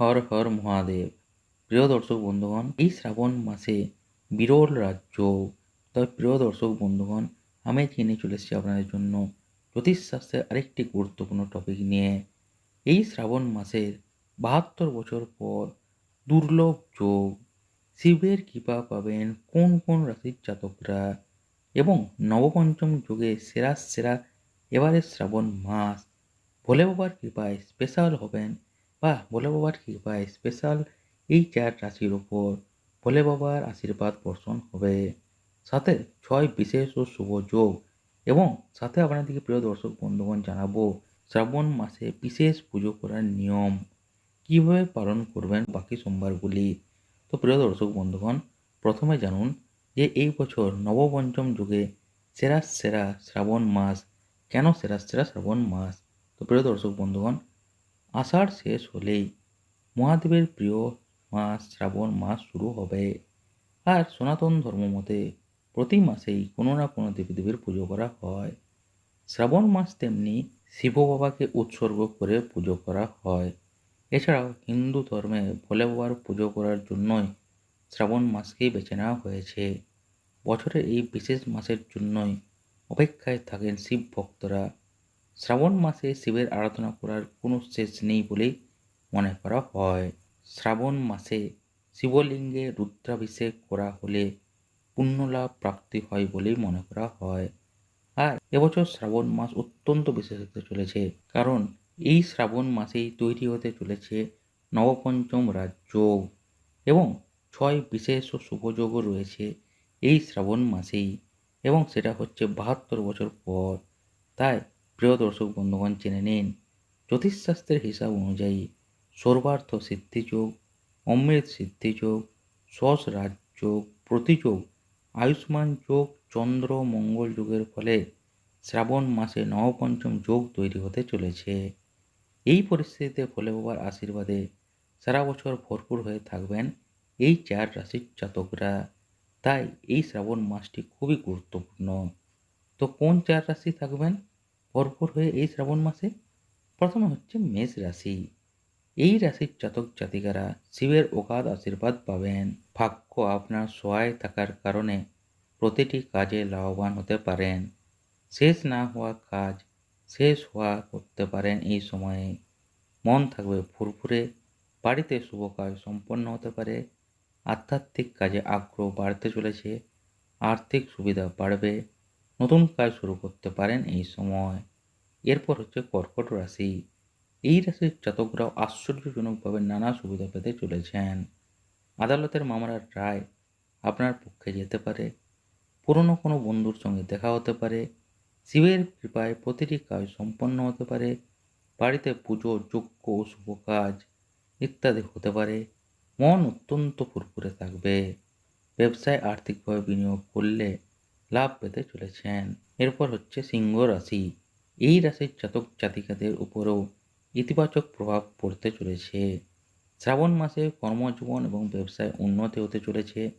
হর হর মহাদেব। প্রিয় দর্শক বন্ধুগণ, এই শ্রাবণ মাসে বিরল রাজ্য। তবে প্রিয় দর্শক বন্ধুগণ, আমি কিনে চলে এসেছি আপনাদের জন্য জ্যোতিষশাস্ত্রের আরেকটি গুরুত্বপূর্ণ টপিক নিয়ে। এই শ্রাবণ মাসের বাহাত্তর বছর পর দুর্লভ যোগ। শিবের কৃপা পাবেন কোন কোন রাশির জাতকরা এবং নবপঞ্চম যুগে সেরা সেরা এবারের শ্রাবণ মাস। ভোলে বাবার কৃপায় স্পেশাল হবেন বা ভোলে বাবার কৃপায় স্পেশাল এই চার রাশির ওপর ভোলে বাবার আশীর্বাদ বর্ষণ হবে। সাথে ছয় বিশেষ ও শুভ যোগ এবং সাথে আপনাদেরকে প্রিয় দর্শক বন্ধুগণ জানাব, শ্রাবণ মাসে বিশেষ পুজো করার নিয়ম। কীভাবে পালন করবেন বাকি সোমবারগুলি? তো প্রিয় দর্শক বন্ধুগণ, প্রথমে জানুন যে এই বছর নবপঞ্চম যুগে সেরা সেরা শ্রাবণ মাস। কেন সেরা সেরা শ্রাবণ মাস? তো প্রিয় দর্শক বন্ধুগণ আষাঢ় শেষ হলেই মহাদেবের প্রিয় মাস শ্রাবণ মাস শুরু হবে। আর সনাতন ধর্ম মতে প্রতি মাসেই কোনো না কোনো দেবীদেবীর পুজো করা হয়। শ্রাবণ মাস তেমনি শিব বাবাকে উৎসর্গ করে পুজো করা হয়। এছাড়াও হিন্দু ধর্মে ভোলে বাবার পুজো করার জন্যই শ্রাবণ মাসকেই বেছে নেওয়া হয়েছে। বছরের এই বিশেষ মাসের জন্যই অপেক্ষায় থাকেন শিব ভক্তরা। শ্রাবণ মাসে শিবের আরাধনা করার কোনো শেষ নেই বলেই মনে করা হয়। শ্রাবণ মাসে শিবলিঙ্গে রুদ্রাভিষেক করা হলে পুণ্যলাভ প্রাপ্তি হয় বলেই মনে করা হয়। আর এবছর শ্রাবণ মাস অত্যন্ত বিশেষ হতে চলেছে, কারণ এই শ্রাবণ মাসেই তৈরি হতে চলেছে নবপঞ্চম রাজ্য এবং ছয় বিশেষ শুভযোগও রয়েছে এই শ্রাবণ মাসেই এবং সেটা হচ্ছে বাহাত্তর বছর পর। তাই প্রিয় দর্শক, বন্ধুগণ, জেনে নিন, জ্যোতিষশাস্ত্রের হিসাব অনুযায়ী সর্বার্থ সিদ্ধিযোগ অমৃত সিদ্ধিযোগ সস রাজযোগ প্রতিযোগ আয়ুষ্মান যোগ, চন্দ্র, মঙ্গল যুগের ফলে শ্রাবণ মাসে নবপঞ্চম যোগ তৈরি হতে চলেছে। এই পরিস্থিতিতে ভোলে বাবার আশীর্বাদে সারা বছর ভরপুর হয়ে থাকবেন এই চার রাশির জাতকরা। তাই এই শ্রাবণ মাসটি খুবই গুরুত্বপূর্ণ। তো কোন চার রাশি থাকবেন? ভরপুর হয়ে এই শ্রাবণ মাসে প্রথমে হচ্ছে মেষ রাশি। এই রাশির জাতক জাতিকারা শিবের অগাধ আশীর্বাদ পাবেন। ভাগ্য আপনার সহায় থাকার কারণে প্রতিটি কাজে লাভবান হতে পারেন। শেষ না হওয়া কাজ শেষ হওয়া করতে পারেন এই সময়ে। মন থাকবে ফুরফুরে, বাড়িতে শুভ কাজ সম্পন্ন হতে পারে। আধ্যাত্মিক কাজে আগ্রহ বাড়তে চলেছে, আর্থিক সুবিধা বাড়বে। নতুন কাজ শুরু করতে পারেন এই সময়। এরপর হচ্ছে কর্কট রাশি। এই রাশির জাতকরাও আশ্চর্যজনকভাবে নানা সুবিধা পেতে চলেছেন। আদালতের মামলার রায় আপনার পক্ষে যেতে পারে। পুরনো কোনো বন্ধুর সঙ্গে দেখা হতে পারে। শিবের কৃপায় প্রতিটি কাজ সম্পন্ন হতে পারে। বাড়িতে পুজো, যজ্ঞ, শুভ কাজ ইত্যাদি হতে পারে। মন অত্যন্ত ফুরফুরে থাকবে। ব্যবসায় আর্থিকভাবে বিনিয়োগ করলে লাভ পেতে চলেছেন। এরপর হচ্ছে সিংহ রাশি। এই রাশির জাতক জাতিকাদের উপরেও ইতিবাচক প্রভাব পড়তে চলেছে। শ্রাবণ মাসে কর্মজীবন এবং ব্যবসায় উন্নতি হতে চলেছে।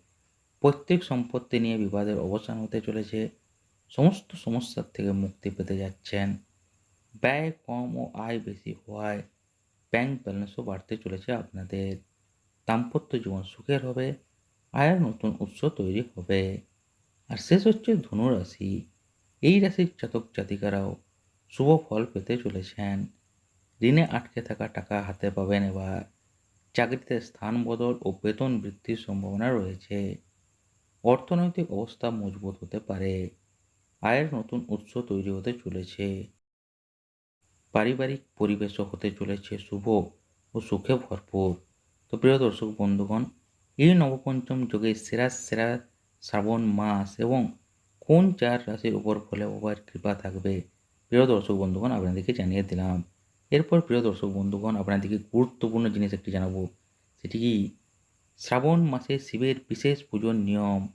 প্রত্যেক সম্পত্তি নিয়ে বিবাদের অবসান হতে চলেছে। সমস্ত সমস্যার থেকে মুক্তি পেতে যাচ্ছেন। ব্যয় কম ও আয় বেশি হওয়ায় ব্যাংক ব্যালেন্সও বাড়তে চলেছে আপনাদের। দাম্পত্য জীবন সুখের হবে। আয়ের নতুন উৎস তৈরি হবে। আর শেষ হচ্ছে ধনুরাশি। এই রাশির জাতক জাতিকারাও শুভ ফল পেতে চলেছেন। ঋণে আটকে থাকা টাকা হাতে পাবেন এবার। চাকরিতে স্থান বদল ও বেতন বৃদ্ধির সম্ভাবনা রয়েছে। অর্থনৈতিক অবস্থা মজবুত হতে পারে। আয়ের নতুন উৎস তৈরি হতে চলেছে। পারিবারিক পরিবেশও হতে চলেছে শুভ ও সুখে ভরপুর। তো প্রিয় দর্শক বন্ধুগণ, এই নবপঞ্চম যুগে সেরা সেরা শ্রাবণ মাস এবং কোন চার রাশির উপর ফলে বাবার কৃপা থাকবে? প্রিয় দর্শক বন্ধুগণ, আপনাদেরকে জানিয়ে দিলাম। এরপর প্রিয় দর্শক বন্ধুগণ, আপনাদেরকে গুরুত্বপূর্ণ জিনিস একটি জানাব। সেটি কি? শ্রাবণ মাসে শিবের বিশেষ পুজোর নিয়ম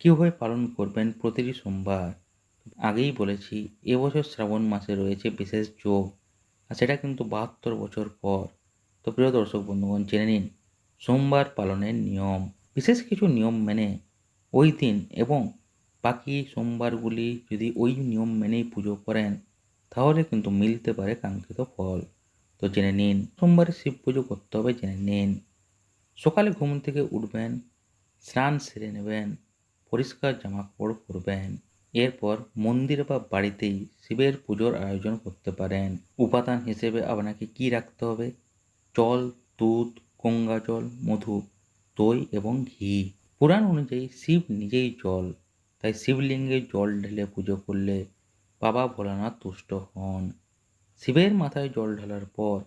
কীভাবে পালন করবেন প্রতিটি সোমবার? আগেই বলেছি, এবছর শ্রাবণ মাসে রয়েছে বিশেষ যোগ, আর সেটা কিন্তু বাহাত্তর বছর পর। তো প্রিয় দর্শক বন্ধুগণ, জেনে নিন, সোমবার পালনের নিয়ম। বিশেষ কিছু নিয়ম মেনে ওই দিন এবং বাকি সোমবারগুলি যদি ওই নিয়ম মেনেই পুজো করেন, তাহলে কিন্তু মিলতে পারে কাঙ্ক্ষিত ফল। তো জেনে নিন, সোমবারে শিব পুজো করতে হবে জেনে নিন। সকালে ঘুম থেকে উঠবেন, স্নান সেরে নেবেন, পরিষ্কার জামা কাপড় পরবেন। এরপর মন্দির বা বাড়িতেই শিবের পুজোর আয়োজন করতে পারেন। উপাদান হিসেবে আপনাকে কি রাখতে হবে? জল, দুধ, গঙ্গা জল, মধু, দই এবং ঘি। পুরাণ অনুযায়ী শিব নিজেই জল। তাই শিবলিঙ্গে জল ঢেলে পুজো করলে বাবা ভোলানাথ তুষ্ট হন। শিবের মাথায় জল ঢালার পর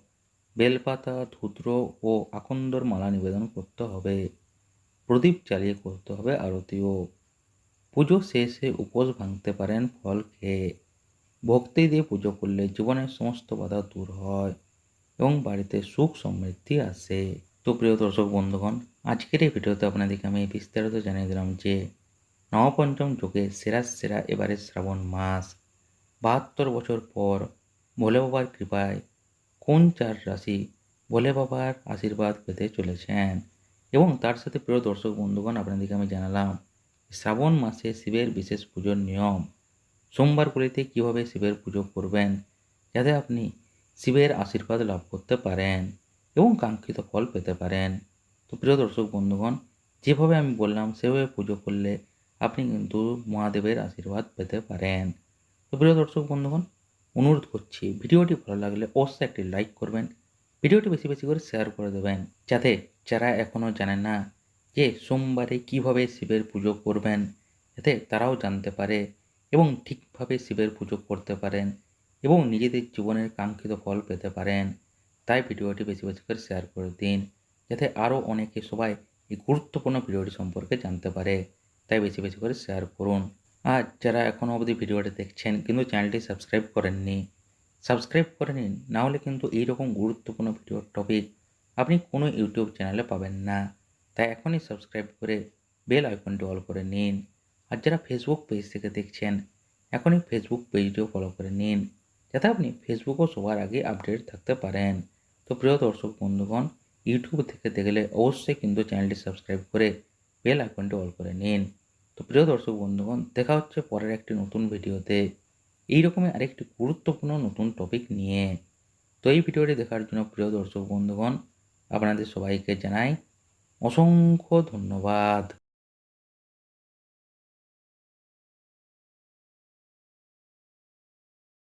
বেলপাতা, ধুত্র ও আকন্দর মালা নিবেদন করতে হবে। প্রদীপ জ্বালিয়ে করতে হবে আরতিও। পুজো শেষে উপোস ভাঙতে পারেন ফল খেয়ে। ভক্তি দিয়ে পুজো করলে জীবনের সমস্ত বাধা দূর হয় এবং বাড়িতে সুখ সমৃদ্ধি আসে। তো প্রিয় দর্শক বন্ধুগণ, আজকের এই ভিডিওতে আপনাদেরকে আমি বিস্তারিত জানিয়ে দিলাম যে নবপঞ্চম যুগে সেরা সেরা এবারে শ্রাবণ মাস বাহাত্তর বছর পর ভোলে বাবার কৃপায় কোন চার রাশি ভোলে বাবার আশীর্বাদ পেতে চলেছেন? এবং তার সাথে প্রিয় দর্শক বন্ধুগণ, আপনাদেরকে আমি জানালাম শ্রাবণ মাসে শিবের বিশেষ পুজোর নিয়ম সোমবারগুলিতে কীভাবে শিবের পুজো করবেন যাতে আপনি শিবের আশীর্বাদ লাভ করতে পারেন? এবং কাঙ্ক্ষিত ফল পেতে পারেন। তো প্রিয় দর্শক, বন্ধুগণ, যেভাবে আমি বললাম, সেভাবে পুজো করলে আপনি কিন্তু মহাদেবের আশীর্বাদ পেতে পারেন। তো প্রিয় দর্শক, বন্ধুগণ, অনুরোধ করছি, ভিডিওটি ভালো লাগলে অবশ্যই একটি লাইক করবেন, ভিডিওটি বেশি বেশি করে শেয়ার করে দেবেন, যাতে যারা এখনও জানেন না যে সোমবারে কীভাবে শিবের পুজো করবেন, যাতে তারাও জানতে পারে এবং ঠিকভাবে শিবের পুজো করতে পারেন এবং নিজেদের জীবনের কাঙ্ক্ষিত ফল পেতে পারেন। তাই ভিডিওটি বেশি বেশি করে শেয়ার করে দিন, যাতে আরও অনেকে সবাই এই গুরুত্বপূর্ণ ভিডিওটি সম্পর্কে জানতে পারে। তাই বেশি বেশি করে শেয়ার করুন। আর যারা এখনও অবধি ভিডিওটি দেখছেন, কিন্তু চ্যানেলটি সাবস্ক্রাইব করেননি সাবস্ক্রাইব করে নিন নাহলে কিন্তু এইরকম গুরুত্বপূর্ণ ভিডিওর টপিক আপনি কোনো ইউটিউব চ্যানেলে পাবেন না। তাই এখনই সাবস্ক্রাইব করে বেল আইকনটি অল করে নিন। আর যারা ফেসবুক পেজ থেকে দেখছেন, এখনই ফেসবুক পেজটিও ফলো করে নিন, যাতে আপনি ফেসবুকও সবার আগে আপডেট থাকতে পারেন। তো প্রিয় দর্শক বন্ধুগণ ইউটিউব থেকে দেখলে অবশ্যই কিন্তু চ্যানেলটি সাবস্ক্রাইব করে বেল আইকনটি অল করে নিন। তো প্রিয় দর্শক বন্ধুগণ, দেখা হচ্ছে পরের একটি নতুন ভিডিওতে এই রকমের আরেকটি গুরুত্বপূর্ণ নতুন টপিক নিয়ে। তো এই ভিডিওটি দেখার জন্য প্রিয় দর্শক বন্ধুগণ, আপনাদের সবাইকে জানাই অসংখ্য ধন্যবাদ।